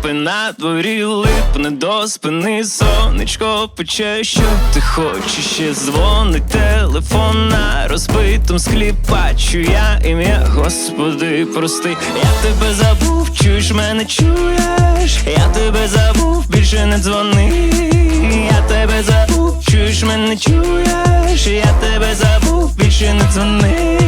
кліпи на дворі липне до спини сонечко пече, що ти хочеш? Ще дзвонить телефон на розбитом склі. Бачу я ім'я, Господи, прости, я тебе забув, чуєш мене чуєш, я тебе забув, більше не дзвони, я тебе забув, чуєш мене чуєш, я тебе забув, більше не дзвони.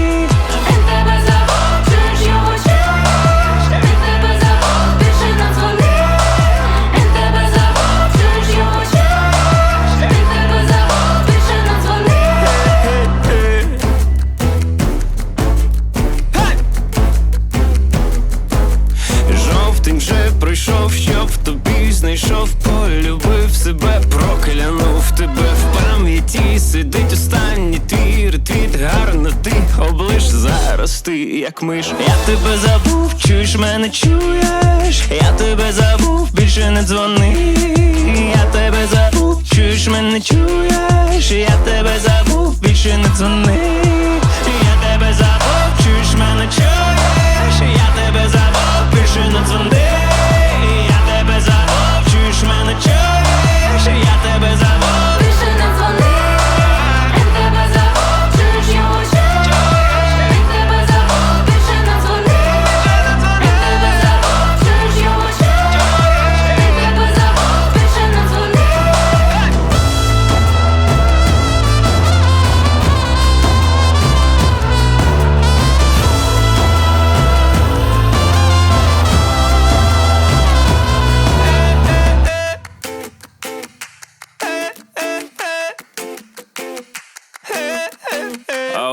Жовтень вже пройшов, що в тобі знайшов, полюбив себе, проклянув тебе. В пам'яті, сидить останній твій ретвіт, гарно ти облиш. Зараз ти, як миш. Я тебе забув, чуєш мене чуєш, я тебе забув, більше не дзвони, я тебе забув, чуєш мене чуєш, я тебе забув, більше не дзвони,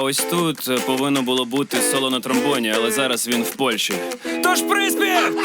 ось тут е, повинно було бути соло на тромбоні, але зараз він в Польщі. Тож приспів!